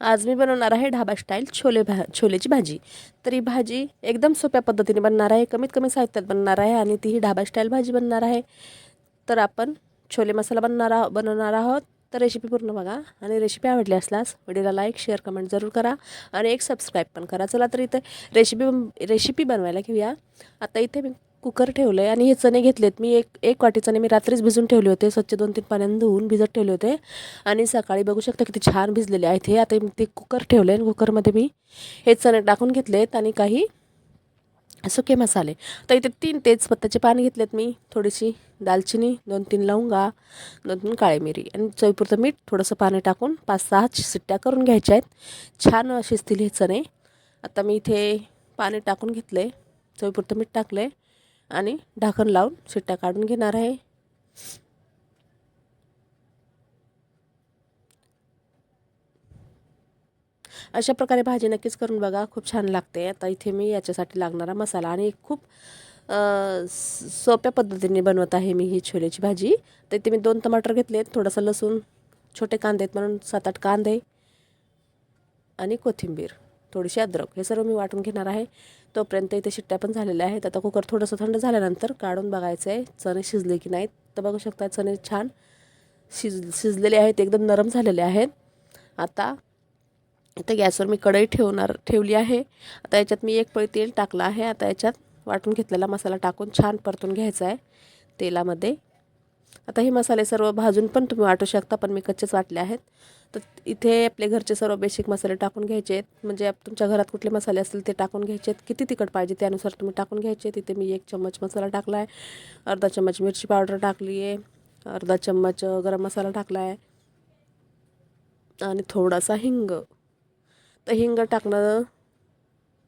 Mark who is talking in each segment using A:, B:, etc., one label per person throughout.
A: आज मी बनवणार आहे ढाबा स्टाईल छोले भा छोलेची भाजी. तर ही भाजी एकदम सोप्या पद्धतीने बनणार आहे कमीत कमी साहित्यात बनणार आहे आणि ती ही ढाबा स्टाईल भाजी बनणार आहे. तर आपण छोले मसाला बनणार आहो बनवणार आहोत. तर रेसिपी पूर्ण बघा आणि रेसिपी आवडली असल्यास व्हिडिओला लाईक शेअर कमेंट जरूर करा आणि एक सबस्क्राईब पण करा. चला तर इथे रेसिपी रेसिपी बनवायला घेऊया. आता इथे मी कुकर ठेवलं आहे आणि हे चणे घेतलेत. मी एक एक वाटी चणे मी रात्रीच भिजून ठेवले होते. स्वच्छ दोन तीन पाण्यानं धुवून भिजत ठेवले होते. आणि सकाळी बघू शकता किती छान भिजलेले आहेत हे. आता मी ते कुकर ठेवले आणि कुकरमध्ये मी हे चणे टाकून घेतलेत आणि काही सुके मसाले. तर इथे तीन तेजपत्त्याचे पान घेतलेत मी. थोडीशी दालचिनी दोन तीन लवंगा दोन तीन काळी मिरी आणि चवीपुरतं मीठ थोडंसं पाणी टाकून पाच सहा शिट्ट्या करून घ्यायच्या आहेत. छान शिजतील हे चणे. आता मी इथे पाणी टाकून घेतले चवीपुरतं मीठ टाकलं आहे आणि ढाकण लावून शिट्ट्या काढून घेणार आहे. अशा प्रकारे भाजी नक्कीच करून बघा खूप छान लागते. आता इथे मी याच्यासाठी लागणारा मसाला आणि खूप सोप्या पद्धतीने बनवत आहे मी ही छोल्याची भाजी. तर इथे मी दोन टमाटर घेतले थोडंसं लसूण छोटे कांदे आहेत म्हणून सात आठ कांदे आणि कोथिंबीर. थोडीशी अद्रक. हे सर्व मी वाटून घेणार आहे. तोपर्यंत इथे शिट्ट्या पण झालेल्या आहेत. आता कुकर थोडंसं थंड झाल्यानंतर काढून बघायचं आहे चणे शिजले की नाहीत. तर बघू शकता चणे छान शिज शिजलेले आहेत. एकदम नरम झालेले आहेत. आता इथे गॅसवर मी कढई ठेवणार ठेवली आहे. आता याच्यात मी एक पळी तेल टाकलं आहे. आता याच्यात वाटून घेतलेला मसाला टाकून छान परतून घ्यायचा आहे तेलामध्ये. आता हे मसाले सर्व भाजून पण तुम्ही वाटू शकता पण मी कच्चेच वाटले आहेत. तर इथे आपले घरचे सर्व बेसिक मसाले टाकून घ्यायचे आहेत. म्हणजे तुमच्या घरात कुठले मसाले असतील ते टाकून घ्यायचे आहेत. किती तिखट पाहिजे त्यानुसार तुम्ही टाकून घ्यायचे तिथे मी एक चम्मच मसाला टाकला आहे अर्धा चम्मच मिरची पावडर टाकली आहे. अर्धा चम्मच गरम मसाला टाकला आहे आणि थोडासा हिंग. तर हिंग टाकणं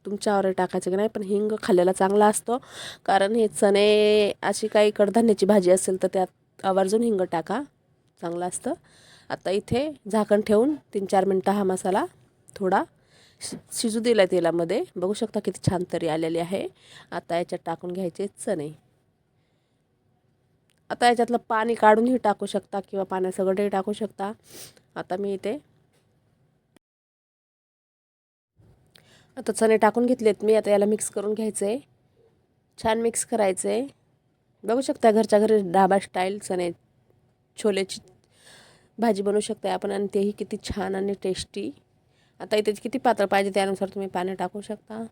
A: तुमच्यावर टाकायचं की नाही पण हिंग खाल्लेला चांगला असतो. कारण हे चणे अशी काही कडधान्याची भाजी असेल तर त्यात आवर्जून हिंग टाका. चांगलं असतं. आता इथे झाकण ठेवून तीन चार मिनटं हा मसाला थोडा शि शिजू दिला तेलामध्ये. बघू शकता किती छान तरी आलेली आहे. आता याच्यात टाकून घ्यायचे चणे. आता याच्यातलं पाणी काढूनही टाकू शकता किंवा पाण्यासकटही टाकू शकता. आता मी इथे आता चणे टाकून घेतलेत मी. आता याला मिक्स करून घ्यायचं. आहे छान मिक्स करायचं. आहे बघू शकता घरच्या घरी डाबा स्टाईल चणे छोल्याची भाजी बनवू शकता आपण आणि तेही किती छान आणि टेस्टी आता इथे किती पातळ पाहिजे त्यानुसार तुम्ही पाणी टाकू शकता.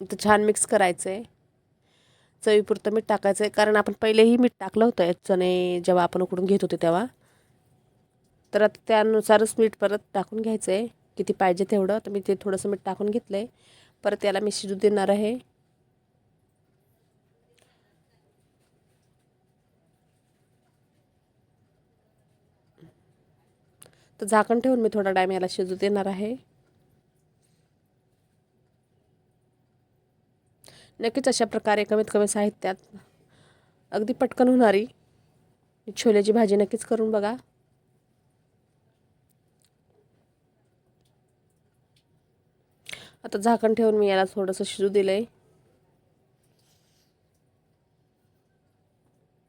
A: इथं छान मिक्स करायचं आहे चवीपुरतं मीठ टाकायचं आहे कारण आपण पहिलेही मीठ टाकलं होतं चणे जेव्हा आपण उकडून घेत होते तेव्हा. तर आता त्यानुसारच मीठ परत टाकून घ्यायचं आहे किती पाहिजे तेवढं. तर मी ते थोडंसं मीठ टाकून घेतलं आहे परत याला मी शिजू देणार आहे. तर झाकण ठेवून मी थोडा टाईम याला शिजू देणार आहे. नक्कीच अशा प्रकारे कमीत कमी साहित्यात अगदी पटकन होणारी छोल्याची भाजी नक्कीच करून बघा. आता झाकण ठेवून मी याला थोडंसं शिजू दिलं आहे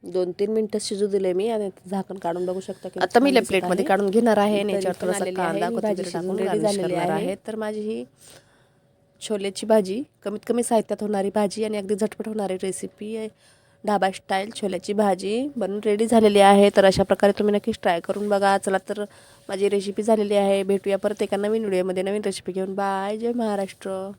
A: दोन तीन मिनटं शिजू दिले मी आणि झाकण काढून बघू शकता की आता मी प्लेटमध्ये काढून घेणार आहे आणि याच्यावर थोडासा कांदा कोथिंबीर टाकून रेडी झालेली आहे. तर माझी ही छोलेची भाजी कमीत कमी साहित्यात होणारी भाजी आणि अगदी झटपट होणारी रेसिपी आहे. ढाबा स्टाईल छोल्याची भाजी बनून रेडी झालेली आहे. तर अशा प्रकारे तुम्ही नक्कीच ट्राय करून बघा. चला तर माझी रेसिपी झालेली आहे. भेटूया परत एका नवीन व्हिडिओमध्ये नवीन रेसिपी घेऊन. बाय जय महाराष्ट्र.